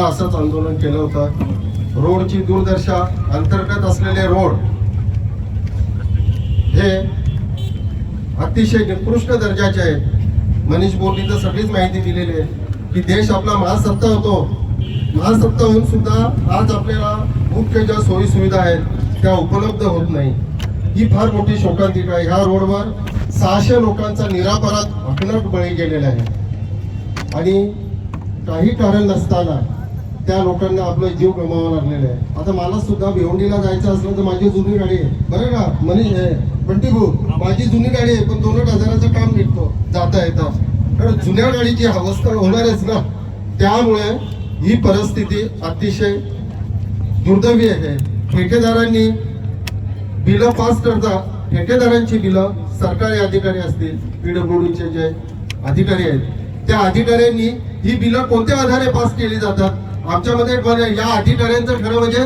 असंच आंदोलन केलं होतं. रोडची दूरदर्शा अंतर्गत असलेले रोड हे अतिशय निकृष्ट दर्जाचे आहेत. मनीष बोलनी सगळीच माहिती दिलेली आहे की देश आपला महासत्ता होतो. महासत्ता होऊन सुद्धा आज आपल्याला मुख्य ज्या सोयी सुविधा आहेत त्या उपलब्ध होत नाही. ही फार मोठी शोकांतिका आहे. ह्या रोडवर सहाशे लोकांचा निरापराध अकलट बळी गेलेला आहे. आणि काही कारण नसताना त्या लोकांना आपला जीव गमावा लागलेला आहे. आता मला सुद्धा भिवंडीला जायचं असलं तर माझी जुनी गाडी आहे. बरं का? मनीष आहे बंटी भाऊ माझी जुनी गाडी आहे पण दोन हजाराचं काम निघतो. जाता येता. कारण जुन्या गाडीची अवस्था होणारच ना. त्यामुळे ही परिस्थिती अतिशय दुर्दैवी आहे. ठेकेदारांनी बिलं पास करता ठेकेदारांची बिलं सरकारी अधिकारी असतील पीडब्ल्यूडीचे जे अधिकारी आहेत त्या अधिकाऱ्यांनी ही बिलं कोणत्या आधारे पास केली जातात? आमच्यामध्ये या अधिकाऱ्यांचं खरं म्हणजे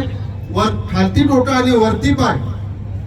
वर खालती टोटा आणि वरती पाय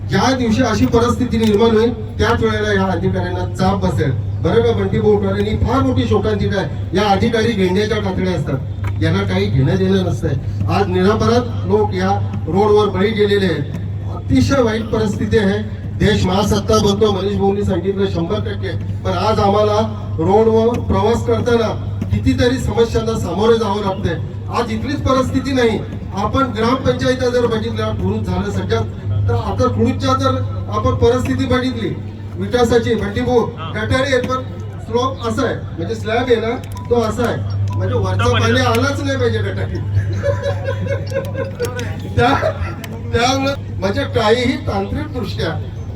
ज्या दिवशी अशी परिस्थिती निर्माण होईल त्याच वेळेला या अधिकाऱ्यांना चाप बसेल. बरं का बंटी बोलकर फार मोठी शोकांची काय या अधिकारी घेण्याच्या कातड्या असतात. यांना काही घेणं देणं नसतंय. आज निरापराध लोक या रोडवर बळी गेलेले आहेत. अतिशय वाईट परिस्थिती आहे. देश महासत्ता बनतो मनीष भाऊनी सांगितलं शंभर टक्के. पण आज आम्हाला रोडवर प्रवास करताना कितीतरी समस्यांना सामोरे जावं लागतंय. आज इथलीच परिस्थिती नाही. आपण ग्रामपंचायत जर बघितल्या खुरूच झालं सगळ्यात तर आता खुरूच्या जर आपण परिस्थिती बघितली विकासाची म्हणजे भाऊ गटारी आहेत पण स्लोप असा आहे. म्हणजे स्लॅब आहे ना तो असा आहे. म्हणजे वरचा पाणी आलाच नाही पाहिजे गटारीत त्या त्यामुळं म्हणजे काहीही तांत्रिक दृष्ट्या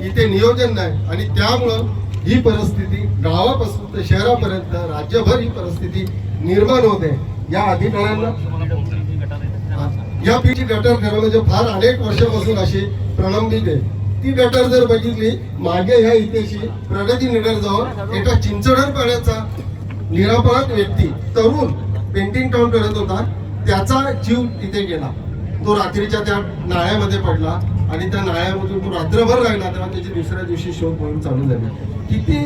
इथे नियोजन नाही. आणि त्यामुळं ही परिस्थिती गावापासून ते शहरापर्यंत राज्यभर ही परिस्थिती निर्माण होते. या अधिकाऱ्यांना या पीची गटर खरं म्हणजे फार अनेक वर्षापासून अशी प्रलंबित आहे. ती गटर जर बघितली मागे ह्या इथेशी प्रगती नगर जवळ एका चिंचडर पाण्याचा निरापराध व्यक्ती तरुण पेंटिंग काम करत होता. त्याचा जीव तिथे गेला. तो रात्रीच्या त्या नाळ्यामध्ये पडला आणि त्या नाळ्यामधून तो रात्रभर राहिला तेव्हा त्याची दुसऱ्या दिवशी शोध मोहीम चालू झाली. किती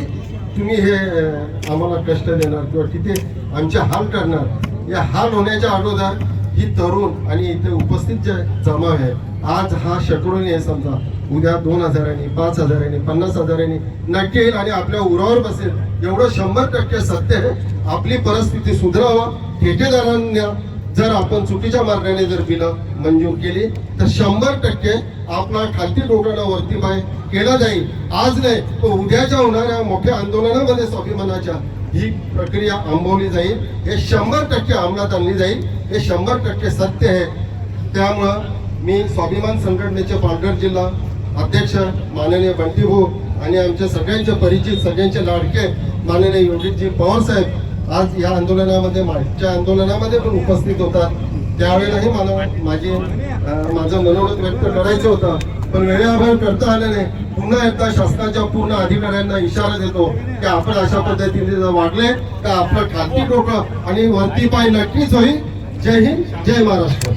तुम्ही हे आम्हाला कष्ट देणार किंवा किती आमचे हाल करणार या हाल होण्याच्या अगोदर ही तरुण आणि इथे उपस्थित जे जमाव आहे आज हा शेकडोनी आहे समजा उद्या दोन हजारांनी पाच हजारांनी पन्नास हजारांनी नक्की येईल आणि आपल्या उरावर बसेल. एवढं शंभर टक्के सत्य आहे. आपली परिस्थिती सुधारावं. ठेकेदारांना जर आपण चुकीच्या मार्गाने जर बिलं मंजूर केली तर शंभर टक्के आपला खालती डोक्याला वरती पाय केला जाईल. आज नाही पण उद्याच्या होणाऱ्या मोठ्या आंदोलनामध्ये स्वाभिमानाच्या ही प्रक्रिया आंबवली जाईल. हे शंभर टक्के अंमलात आणली जाईल. हे शंभर टक्के सत्य आहे. त्यामुळं मी स्वाभिमान संघटनेचे पालघर जिल्हा अध्यक्ष माननीय बंटी आणि आमच्या सगळ्यांचे परिचित सगळ्यांचे लाडके माननीय योगीजी पवार साहेब आज या आंदोलनामध्ये मागच्या आंदोलनामध्ये पण उपस्थित होतात त्यावेळेलाही मला माझी माझं मनोगत व्यक्त करायचं होतं. पण वेळेअभाव करता आलं नाही. पुन्हा एकदा शासनाच्या पूर्ण अधिकाऱ्यांना इशारा देतो की आपण अशा पद्धतीने जर वागले तर आपलं खालती डोकं आणि वरती पाय नक्कीच होईल. जय हिंद जय महाराष्ट्र.